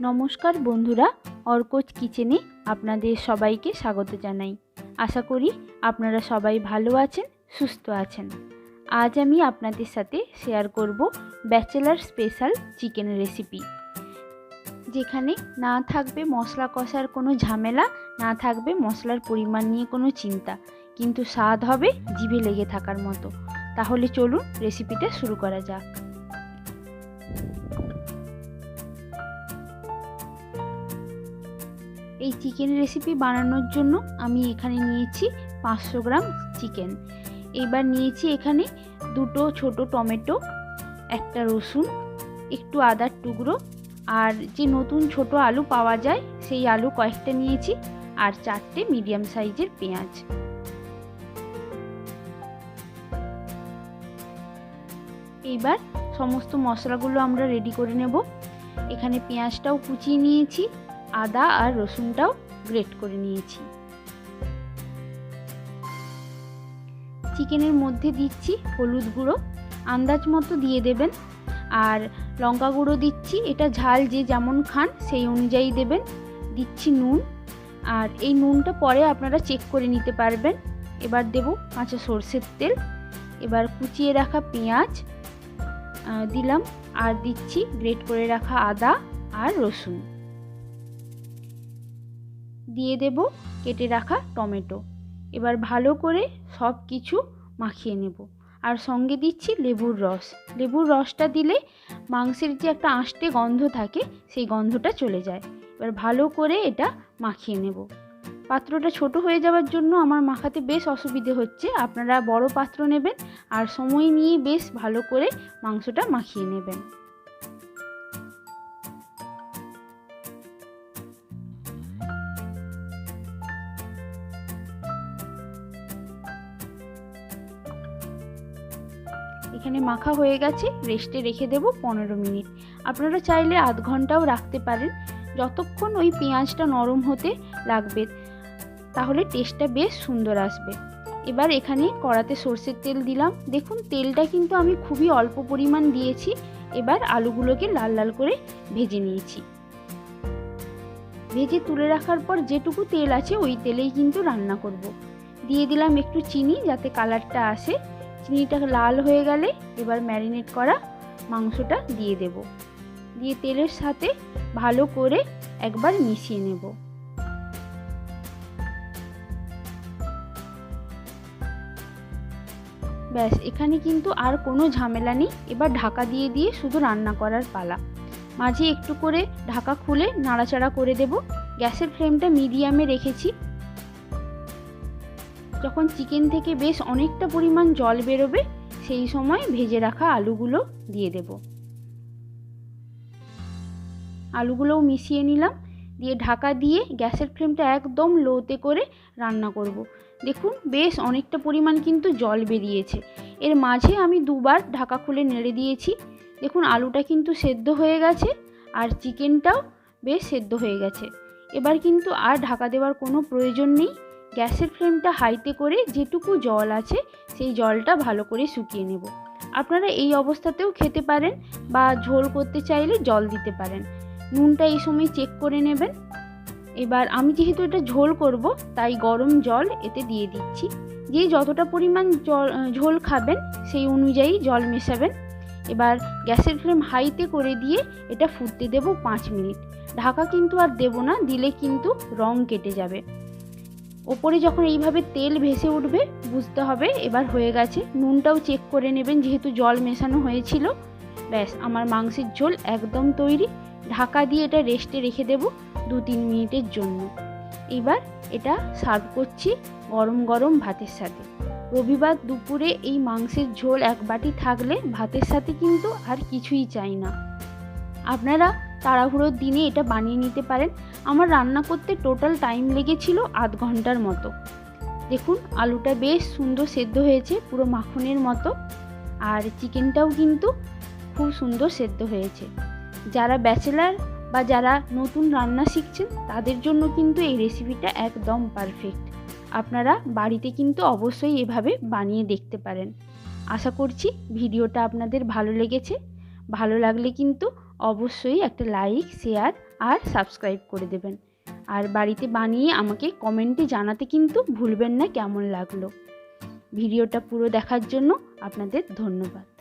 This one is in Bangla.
নমস্কার বন্ধুরা অর্কজ কিচেনে আপনাদের সবাইকে স্বাগত জানাই। আশা করি আপনারা সবাই ভালো আছেন, সুস্থ আছেন। আজ আমি আপনাদের সাথে শেয়ার করব ব্যাচেলার স্পেশাল চিকেন রেসিপি যেখানে না থাকবে মশলা কষার কোনো ঝামেলা, না থাকবে মশলার পরিমাণ নিয়ে কোনো চিন্তা, কিন্তু স্বাদ হবে জিভে লেগে থাকার মতো। তাহলে চলুন রেসিপিটা শুরু করা যাক। এই চিকেন রেসিপি বানানোর জন্য আমি এখানে নিয়েছি পাঁচশো গ্রাম চিকেন এবার নিয়েছি এখানে দুটো ছোট টমেটো, একটা রসুন, একটু আদার টুকরো, আর যে নতুন ছোট আলু পাওয়া যায় সেই আলু কয়েকটা নিয়েছি, আর চারটে মিডিয়াম সাইজের পেঁয়াজ। এইবার সমস্ত মশলাগুলো আমরা রেডি করে নেব। এখানে পেঁয়াজটাও কুচিয়ে নিয়েছি। আদা আর রসুনটাও গ্রেট করে নিয়েছি। চিকেনের মধ্যে দিচ্ছি হলুদ গুঁড়ো, আন্দাজ মতো দিয়ে দেবেন। আর লঙ্কা গুঁড়ো দিচ্ছি, এটা ঝাল যে যেমন খান সেই অনুযায়ী দেবেন। দিচ্ছি নুন, আর এই নুনটা পরে আপনারা চেক করে নিতে পারবেন। এবার দেব কাঁচা সর্ষের তেল। এবার কুচিয়ে রাখা পেঁয়াজ দিলাম। আর দিচ্ছি গ্রেট করে রাখা আদা আর রসুন। দিয়ে দেব, কেটে রাখা টমেটো। এবার ভালো করে সব কিছু মাখিয়ে নেব। আর সঙ্গে দিচ্ছি লেবুর রস। লেবুর রসটা দিলে মাংসের যে একটা আঁশটে গন্ধ থাকে, সেই গন্ধটা চলে যায়। এবার ভালো করে এটা মাখিয়ে নেব। পাত্রটা ছোট হয়ে যাওয়ার জন্য আমার মাখাতে বেশ অসুবিধে হচ্ছে। আপনারা বড় পাত্র নেবেন আর সময় নিয়ে বেশ ভালো করে মাংসটা মাখিয়ে নেবেন। এখানে মাখা হয়ে গেছে রেস্টে রেখে দেব পনেরো মিনিট। আপনারা চাইলে আধ ঘন্টাও রাখতে পারেন। যতক্ষণ ওই পেঁয়াজটা নরম হতে লাগবে, তাহলে টেস্টটা বেশ সুন্দর আসবে। এবার এখানে কড়াতে সর্ষের তেল দিলাম। দেখুন, তেলটা কিন্তু আমি খুবই অল্প পরিমাণ দিয়েছি। এবার আলুগুলোকে লাল লাল করে ভেজে নিয়েছি। ভেজে তুলে রাখার পর যেটুকু তেল আছে, ওই তেলেই কিন্তু রান্না করব। দিয়ে দিলাম একটু চিনি যাতে কালারটা আসে। চিনিটা লাল হয়ে গেলে এবার ম্যারিনেট করা মাংসটা দিয়ে দেব। দিয়ে তেলের সাথে ভালো করে একবার মিশিয়ে নেব। ব্যাস, এখানে কিন্তু আর কোনো ঝামেলা নেই। এবার ঢাকা দিয়ে দিয়ে শুধু রান্না করার পালা। মাঝে একটু করে ঢাকা খুলে নাড়াচাড়া করে দেব। গ্যাসের ফ্লেমটা মিডিয়ামে রেখেছি। যখন চিকেন থেকে বেশ অনেকটা পরিমাণ জল বেরোবে, সেই সময় ভেজে রাখা আলুগুলো দিয়ে দেব। আলুগুলোও মিশিয়ে নিলাম। দিয়ে ঢাকা দিয়ে গ্যাসের ফ্লেমটা একদম লোতে করে রান্না করব। দেখুন, বেশ অনেকটা পরিমাণ কিন্তু জল বেরিয়েছে। এর মাঝে আমি দুবার ঢাকা খুলে নেড়ে দিয়েছি। দেখুন, আলুটা কিন্তু সেদ্ধ হয়ে গেছে আর চিকেনটাও বেশ সেদ্ধ হয়ে গেছে। এবার কিন্তু আর ঢাকা দেওয়ার কোনো প্রয়োজন নেই। গ্যাসের ফ্লেমটা হাইতে করে যেটুকু জল আছে, সেই জলটা ভালো করে শুকিয়ে নেব। আপনারা এই অবস্থাতেও খেতে পারেন বা ঝোল করতে চাইলে জল দিতে পারেন। নুনটা এই সময় চেক করে নেবেন। এবার আমি যেহেতু এটা ঝোল করব, তাই গরম জল এতে দিয়ে দিচ্ছি। যে যতটা পরিমাণ জল ঝোল খাবেন, সেই অনুযায়ী জল মেশাবেন। এবার গ্যাসের ফ্লেম হাইতে করে দিয়ে এটা ফুটতে দেব পাঁচ মিনিট। ঢাকা কিন্তু আর দেব না, দিলে কিন্তু রং কেটে যাবে। ওপরে যখন এইভাবে তেল ভেসে উঠবে, বুঝতে হবে, এবার হয়ে গেছে। নুনটাও চেক করে নেবেন, যেহেতু জল মেশানো হয়েছিল। ব্যাস, আমার মাংসের ঝোল একদম তৈরি। ঢাকা দিয়ে এটা রেস্টে রেখে দেব দু তিন মিনিটের জন্য। এবার এটা সার্ভ করছি গরম গরম ভাতের সাথে। রবিবার দুপুরে এই মাংসের ঝোল এক বাটি থাকলে ভাতের সাথে কিন্তু আর কিছুই চাই না। আপনারা তাড়াহুড়োর দিনে এটা বানিয়ে নিতে পারেন। আমার রান্না করতে টোটাল টাইম লেগেছিল আধ ঘণ্টার মতো। দেখুন, আলুটা বেশ সুন্দর সেদ্ধ হয়েছে পুরো মাখনের মতো। আর চিকেনটাও কিন্তু খুব সুন্দর সেদ্ধ হয়েছে। যারা ব্যাচেলার বা যারা নতুন রান্না শিখছেন, তাদের জন্য কিন্তু এই রেসিপিটা একদম পারফেক্ট। আপনারা বাড়িতে কিন্তু অবশ্যই এভাবে বানিয়ে দেখতে পারেন। আশা করছি ভিডিওটা আপনাদের ভালো লেগেছে। ভালো লাগলে কিন্তু অবশ্যই একটা লাইক শেয়ার আর সাবস্ক্রাইব করে দেবেন। আর বাড়িতে বানিয়ে আমাকে কমেন্টে জানাতে কিন্তু ভুলবেন না কেমন লাগল। ভিডিওটা পুরো দেখার জন্য আপনাদের ধন্যবাদ।